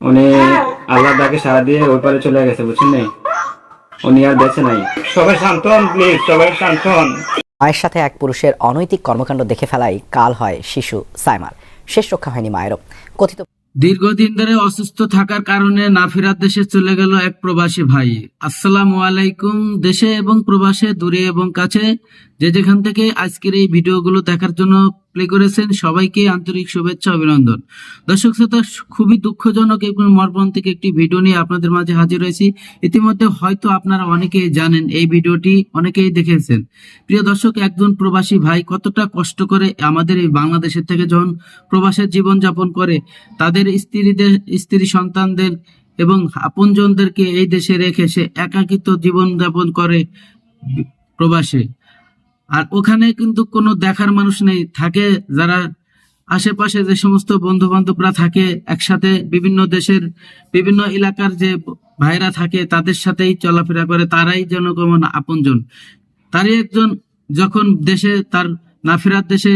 উনি আল্লাহ ডাকে সারা দিয়ে ওই পারে চলে গেছে বুঝছেন নি উনি আর বেঁচে নাই। সবাই শান্ত হন প্লিজ সবাই শান্ত হন। মায়ের সাথে এক পুরুষের অনৈতিক কর্মকাণ্ড দেখে ফেলাই কাল হয় শিশু সাইমার। শেষ রক্ষা হয়নি মায়েরও। কথিত দীর্ঘদিন ধরে অসুস্থ থাকার কারণে নাফিরাত দেশে চলে গেল এক প্রবাসী ভাই। আসসালামু আলাইকুম দেশে এবং প্রবাসে দূরে এবং কাছে। যে যেখান থেকে আজকের এই ভিডিওগুলো দেখার জন্য প্লে করেছেন। সবাইকে আন্তরিক শুভেচ্ছা, অভিনন্দন। দর্শক শ্রোতা, খুবই দুঃখজনক এবং মর্মান্তিক একটি ভিডিও নিয়ে আপনাদের মাঝে হাজির হয়েছি। ইতিমধ্যে হয়তো আপনারা অনেকেই জানেন এই ভিডিওটি অনেকেই দেখেছেন। প্রিয় দর্শক, একজন প্রবাসী ভাই কতটা কষ্ট করে আমাদের এই বাংলাদেশের থেকে যখন প্রবাসের জীবন যাপন করে, তাদের স্ত্রীদের, স্ত্রী সন্তানদের এবং আপনজনদেরকে এই দেশে রেখে সে একাকিত্ব জীবন যাপন করে প্রবাসে। আর ওখানে কিন্তু কোনো দেখার মানুষ নেই। থাকে যারা আশেপাশে যে সমস্ত বন্ধু বান্ধবরা থাকে, একসাথে বিভিন্ন দেশের বিভিন্ন এলাকার যে ভাইরা থাকে, তাদের সাথেই চলাফেরা করে, তারাই যেন কেমন আপনজন। তারই একজন যখন দেশে, তার নাফিরাত দেশে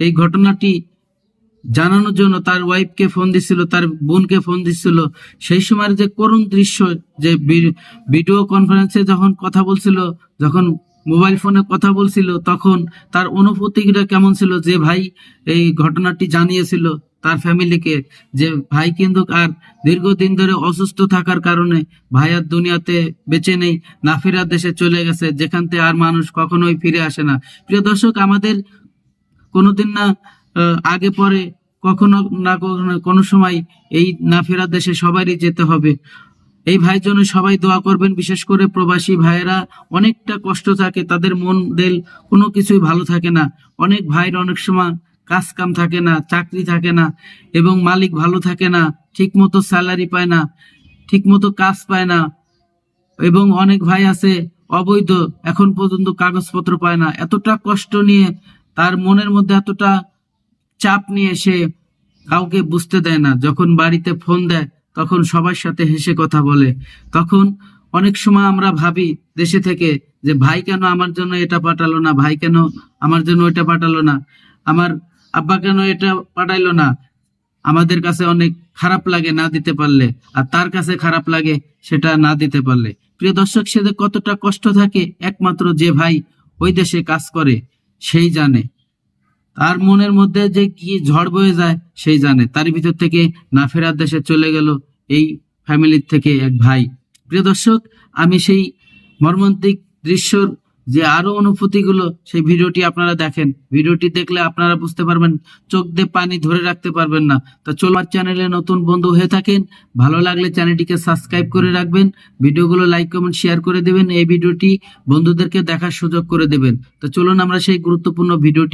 এই ঘটনাটি জানানোর জন্য তার ওয়াইফকে ফোন দিছিল, তার বোনকে ফোন দিছিল, সেই সময়ের যে করুণ দৃশ্য, যে ভিডিও কনফারেন্সে যখন কথা বলছিল, যখন মোবাইল ফোনে কথা বলছিল, তখন তার অনুভূতিটা কেমন ছিল যে ভাই এই ঘটনাটি জানিয়েছিল তার ফ্যামিলিকে যে ভাই কিন্তু আর দীর্ঘদিন ধরে অসুস্থ থাকার কারণে ভাই আর দুনিয়াতে বেঁচে নেই নাফিরাত দেশে চলে গেছে, যেখান থেকে আর মানুষ কখনোই ফিরে আসে না। প্রিয় দর্শক, আমাদের কোনোদিন না আগে পরে কখনো না কখনো কোনো সময় এই নাফেরা দেশে সবারই যেতে হবে। এই ভাইয়ের জন্য সবাই দোয়া করবেন। বিশেষ করে প্রবাসী ভাইয়েরা, অনেকটা কষ্ট থাকে, তাদের মন দেল কোনো কিছুই ভালো থাকে না। অনেক ভাইয়ের অনেক সময় কাজ কাম থাকে না, চাকরি থাকে না, এবং মালিক ভালো থাকে না ঠিক মতো স্যালারি পায় না ঠিক মতো কাজ পায় না, এবং অনেক ভাই আছে অবৈধ, এখন পর্যন্ত কাগজপত্র পায় না। এতটা কষ্ট নিয়ে, তার মনের মধ্যে এতটা চাপ নিয়ে সে কাউকে বুঝতে দেয় না। যখন বাড়িতে ফোন দেয় তখন সবার সাথে হেসে কথা বলে। তখন অনেক সময় আমরা ভাবি দেশে থেকে যে, ভাই কেন আমার জন্য এটা পাঠালো না? ভাই কেন আমার জন্য ওইটা পাঠালো না? আমার আব্বা কেন এটা পাঠাইলো না? আমাদের কাছে অনেক খারাপ লাগে না দিতে পারলে। আর তার কাছে খারাপ লাগে সেটা না দিতে পারলে। প্রিয় দর্শক, সে কতটা কষ্ট থাকে, একমাত্র যে ভাই ওই দেশে কাজ করে, সেই জানে। তার মনের মধ্যে যে কি ঝড় বয়ে যায়, সেই জানে। তার ভিতর থেকে না ফেরার দেশে চলে গেল এই ফ্যামিলির থেকে এক ভাই। প্রিয় দর্শক, আমি সেই মর্মান্তিক দৃশ্যর যে আরও অনুভূতিগুলো, সেই ভিডিওটি আপনারা দেখেন। ভিডিওটি দেখলে আপনারা বুঝতে পারবেন, চোখ দিয়ে পানি ধরে রাখতে পারবেন না। তা চলবার চ্যানেলে নতুন বন্ধু হয়ে থাকেন। ভালো লাগলে চ্যানেলটিকে সাবস্ক্রাইব করে রাখবেন। ভিডিওগুলো লাইক, কমেন্ট, শেয়ার করে দেবেন। এই ভিডিওটি বন্ধুদেরকে দেখার সুযোগ করে দেবেন। তো চলুন আমরা সেই গুরুত্বপূর্ণ ভিডিওটি